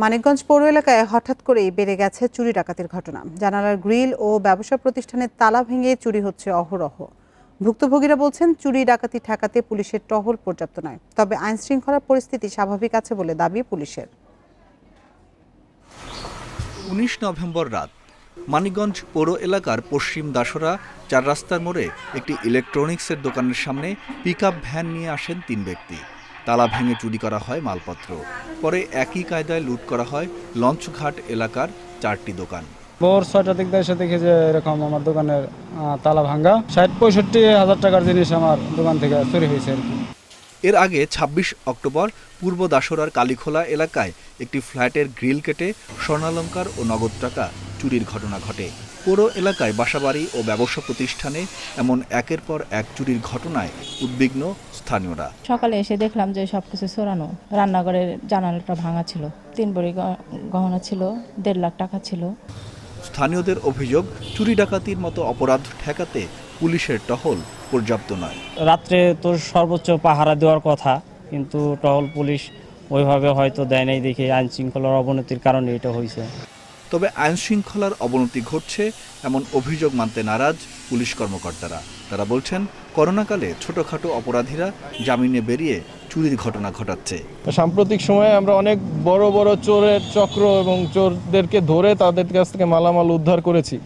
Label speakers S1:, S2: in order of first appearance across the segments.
S1: মানিকগঞ্জ পৌর এলাকায় হঠাৎ করেই বেড়ে গেছে চুরি ডাকাতির ঘটনা। জানালার গ্রিল ও ব্যবসা প্রতিষ্ঠানের তালা ভেঙে চুরি হচ্ছে অহরহ। ভুক্তভোগীরা বলছেন, চুরি ডাকাতি ঠেকাতে পুলিশের টহল পর্যাপ্ত নয়, তবে আইন শৃঙ্খলার পরিস্থিতি স্বাভাবিক আছে বলে দাবি পুলিশের।
S2: উনিশ নভেম্বর রাত, মানিকগঞ্জ পৌর এলাকার পশ্চিম দাসরা চার রাস্তার মোড়ে একটি ইলেকট্রনিক্সের দোকানের সামনে পিকআপ ভ্যান নিয়ে আসেন তিন ব্যক্তি। তালা ভেঙে চুরি করা হয় মালপত্র। পরে একই কায়দায় লুট করা হয় লঞ্চঘাট এলাকার চারটি দোকান।
S3: ভোর ছয়টার দিক এসে দেখি যে এরকম আমার দোকানের তালা ভাঙ্গা ষাট পঁয়ষট্টি হাজার টাকার জিনিস আমার দোকান থেকে চুরি হয়েছে আর কি।
S2: এর আগে ২৬ অক্টোবর পূর্ব দাসরার কালীখোলা এলাকায় একটি ফ্ল্যাটের গ্রিল কেটে স্বর্ণালঙ্কার ও নগদ টাকা চুরির ঘটনা ঘটে। পৌর এলাকায় বাসাবাড়ি ও ব্যবসা প্রতিষ্ঠানে এমন একের পর এক চুরির ঘটনায় উদ্বিগ্ন স্থানীয়রা।
S4: সকালে এসে দেখলাম যে সব কিছু চোরানো রান্নাঘরের জানালাটা ভাঙা ছিল। তিন বড়ি গহনা ছিল দেড় লাখ টাকা ছিল।
S2: স্থানীয়দের অভিযোগ চুরি ডাকাতির মতো অপরাধ ঠেকাতে পুলিশের টহল পর্যাপ্ত নয়।
S5: রাত্রে তো সর্বোচ্চ পাহারা দেওয়ার কথা কিন্তু টহল পুলিশ ওইভাবে হয়তো দেয় নাই দেখে আইন শৃঙ্খলার অবনতির কারণে এটা হয়েছে
S2: তবে আইন শৃঙ্খলার অবনতি ঘটছে এমন অভিযোগ মানতে নারাজ পুলিশ কর্মকর্তারা। তারা বলছেন, করোনাকালে ছোটখাটো অপরাধীরা জামিনে বেরিয়ে চুরির ঘটনা ঘটাচ্ছে।
S6: সাম্প্রতিক সময়ে আমরা অনেক বড় বড় চোরের চক্র এবং চোরদেরকে ধরে তাদের কাছ থেকে মালামাল উদ্ধার করেছি।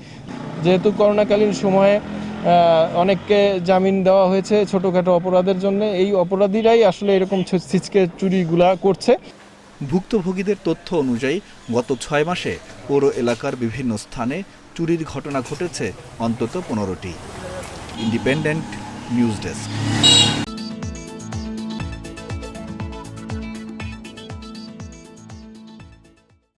S6: যেহেতু করোনাকালীন সময়ে অনেককে জামিন দেওয়া হয়েছে ছোটোখাটো অপরাধের জন্য, এই অপরাধীরাই আসলে এরকম ছিচকে চুরিগুলা করছে।
S2: ভুক্তভোগীদের তথ্য অনুযায়ী, গত ছয় মাসে পৌর এলাকার বিভিন্ন স্থানে চুরির ঘটনা ঘটেছে, অন্তত পনেরোটি। Independent news desk.